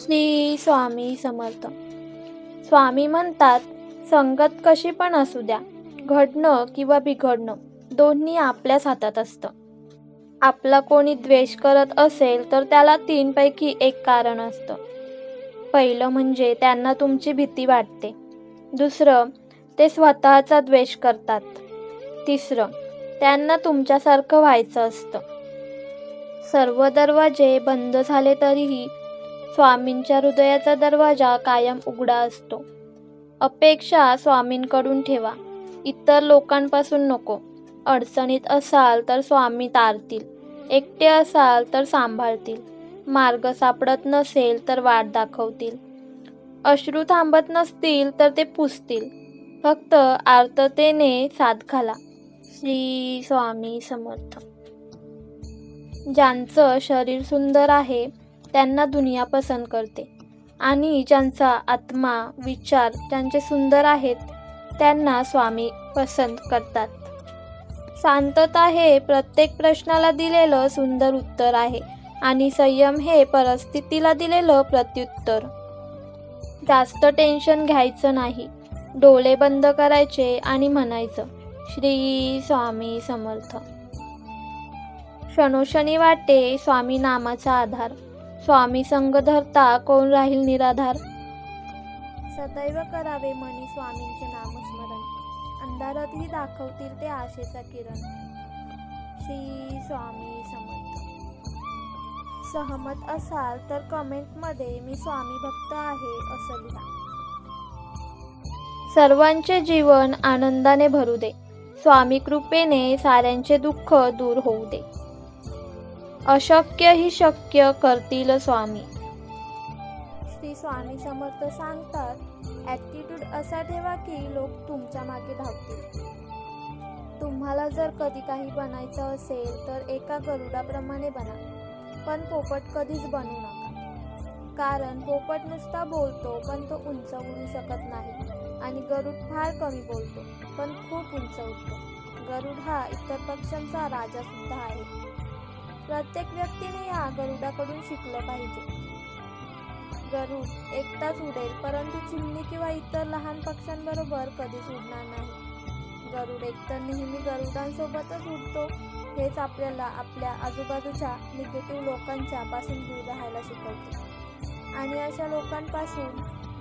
श्री स्वामी समर्थ. स्वामी म्हणतात संगत कशी पण असू द्या घडणं किंवा बिघडणं दोन्ही आपल्याच हातात असतं. आपला कोणी द्वेष करत असेल तर त्याला तीनपैकी एक कारण असतं. पहिलं म्हणजे त्यांना तुमची भीती वाटते. दुसरं ते स्वतःचा द्वेष करतात. तिसरं त्यांना तुमच्यासारखं व्हायचं असतं. सर्व दरवाजे बंद झाले तरीही स्वामींच्या हृदयाचा दरवाजा कायम उघडा असतो. अपेक्षा स्वामींकडून ठेवा. इतर लोकांपासून नको. अडचणीत असाल तर स्वामी तारतील. एकटे असाल तर सांभाळतील. मार्ग सापडत नसेल तर वाट दाखवतील. अश्रू थांबत नसतील तर ते पुसतील. फक्त आर्ततेने साथ घाला. श्री स्वामी समर्थ. ज्यांचं शरीर सुंदर आहे त्यांना दुनिया पसंत करते. आणि ज्यांचा आत्मा विचार ज्यांचे सुंदर आहेत त्यांना स्वामी पसंत करतात. शांतता हे प्रत्येक प्रश्नाला दिलेलं सुंदर उत्तर आहे आणि संयम हे परिस्थितीला दिलेलं प्रत्युत्तर. जास्त टेन्शन घ्यायचं नाही. डोळे बंद करायचे आणि म्हणायचं श्री स्वामी समर्थ. क्षणोक्षणी वाटे स्वामी नामाचा आधार. स्वामी संग धरता कोण राहील निराधार? सदैव करावे मनी स्वामींचे नामस्मरण. अंधारातही दाखवतील ते आशेचा किरण. श्री स्वामी समर्थ. सहमत असाल तर कमेंटमध्ये मी स्वामी भक्त आहे असं लिहा. सर्वांचे जीवन आनंदाने भरू दे. स्वामी कृपेने साऱ्यांचे दुःख दूर होऊ दे. अशक्य ही शक्य करतील स्वामी. श्री स्वामी समर्थ सांगतात ॲटिट्यूड असा ठेवा की लोक तुमच्या मागे धावतील. तुम्हाला जर कधी काही बनायचं असेल तर एका गरुडाप्रमाणे बना पण पोपट कधीच बनू नका. कारण पोपट नुसता बोलतो पण तो उंच उडू शकत नाही आणि गरुड फार कमी बोलतो पण खूप उंच उडतो. गरुड हा इतर पक्ष्यांचा राजा सुद्धा आहे. प्रत्येक व्यक्तीने या गरुडाकडून शिकलं पाहिजे. गरुड एकटाच उडेल परंतु चिमणी किंवा इतर लहान पक्ष्यांबरोबर कधीच उडणार नाही. गरुड एकतर नेहमी गरुडांसोबतच उडतो हेच आपल्याला आपल्या आजूबाजूच्या निगेटिव्ह लोकांच्या पासून दूर राहायला शिकवते. आणि अशा लोकांपासून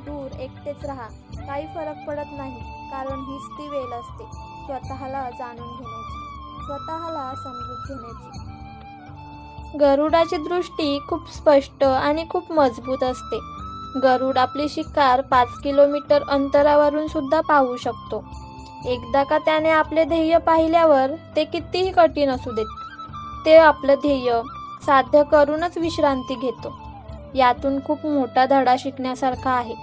दूर एकटेच राहा काही फरक पडत नाही कारण हीच ती वेळ असते स्वतःला जाणून घेण्याची स्वतःला समजून घेण्याची. गरुडाची दृष्टी खूप स्पष्ट आणि खूप मजबूत असते. गरुड आपली शिकार पाच किलोमीटर अंतरावरून सुद्धा पाहू शकतो. एकदा का त्याने आपले ध्येय पाहिल्यावर ते कितीही कठीण असू देत ते आपलं ध्येय साध्य करूनच विश्रांती घेतो. यातून खूप मोठा धडा शिकण्यासारखा आहे.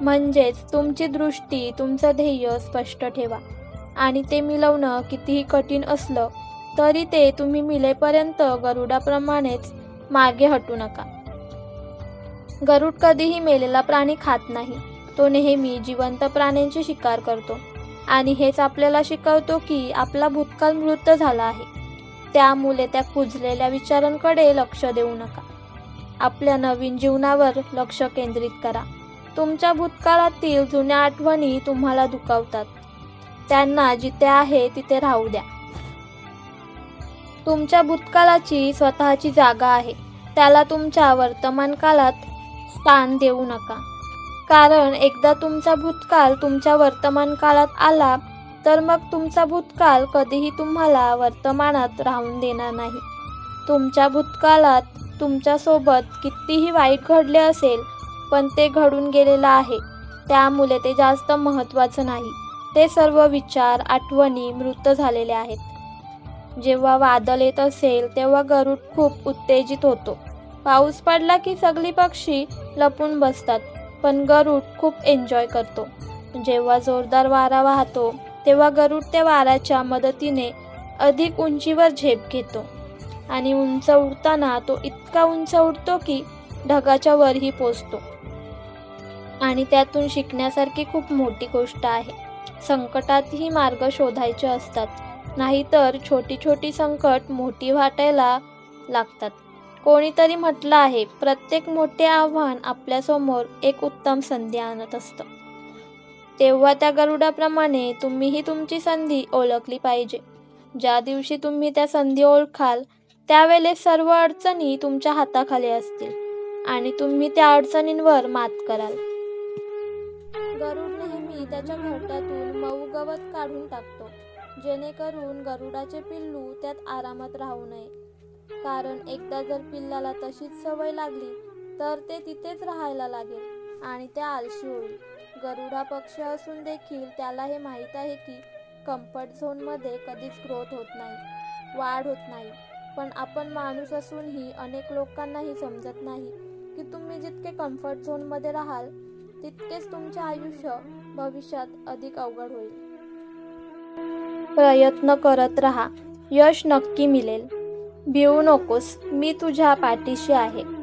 म्हणजेच तुमची दृष्टी तुमचं ध्येय स्पष्ट ठेवा आणि ते मिळवणं कितीही कठीण असलं तरी ते तुम्ही मिलेपर्यंत गरुडाप्रमाणेच मागे हटू नका. गरुड कधीही मेलेला प्राणी खात नाही. तो नेहमी जिवंत प्राण्यांची शिकार करतो. आणि हेच आपल्याला शिकवतो की आपला भूतकाळ मृत झाला आहे. त्यामुळे त्या कुजलेल्या विचारांकडे लक्ष देऊ नका. आपल्या नवीन जीवनावर लक्ष केंद्रित करा. तुमच्या भूतकाळातील जुन्या आठवणी तुम्हाला दुखावतात. त्यांना जिथे आहे तिथे राहू द्या. तुमच्या भूतकाळाची स्वतःची जागा आहे. त्याला तुमच्या वर्तमान काळात स्थान देऊ नका. कारण एकदा तुमचा भूतकाळ तुमच्या वर्तमान काळात आला तर मग तुमचा भूतकाळ कधीही तुम्हाला वर्तमानात राहून देणार नाही. तुमच्या भूतकाळात तुमच्यासोबत कितीही वाईट घडले असेल पण ते घडून गेलेलं आहे. त्यामुळे ते जास्त महत्त्वाचं नाही. ते सर्व विचार आठवणी मृत झालेले आहेत. जेव्हा वादळ येत असेल तेव्हा गरुड खूप उत्तेजित होतो. पाऊस पडला की सगळी पक्षी लपून बसतात पण गरुड खूप एन्जॉय करतो. जेव्हा जोरदार वारा वाहतो तेव्हा गरुड त्या वाऱ्याच्या मदतीने अधिक उंचीवर झेप घेतो. आणि उंच उडताना तो इतका उंच उडतो की ढगाच्या वरही पोचतो. आणि त्यातून शिकण्यासारखी खूप मोठी गोष्ट आहे. संकटातही मार्ग शोधायचे असतात. नाहीतर छोटी छोटी संकट मोठी वाटायला लागतात. कोणीतरी म्हटलं आहे प्रत्येक मोठे आव्हान आपल्यासमोर एक उत्तम संधी आणत असतं. तेव्हा त्या गरुडाप्रमाणे तुम्हीही तुमची संधी ओळखली पाहिजे. ज्या दिवशी तुम्ही त्या संधी ओळखाल त्यावेळेस सर्व अडचणी तुमच्या हाताखाली असतील आणि तुम्ही त्या अडचणींवर मात कराल. गरुड नेहमी त्याच्या घरट्यातून मऊ गवत काढून टाकतो. जेणेकरून गरुडाचे पिल्लू त्यात आरामात राहू नये. कारण एकदा जर पिल्लाला तशीच सवय लागली तर ते तिथेच राहायला लागेल आणि ते आळशी होईल. गरुडा पक्ष पक्षी असून देखील त्याला हे माहीत आहे की कम्फर्ट झोनमध्ये कधीच ग्रोथ होत नाही वाढ होत नाही. पण आपण माणूस असूनही अनेक लोकांनाही समजत नाही की तुम्ही जितके कम्फर्ट झोनमध्ये राहाल तितकेच तुमचे आयुष्य भविष्यात अधिक अवघड होईल. प्रयत्न करत राहा. यश नक्की मिळेल. भिवू नकोस. मी तुझ्या पाठीशी आहे.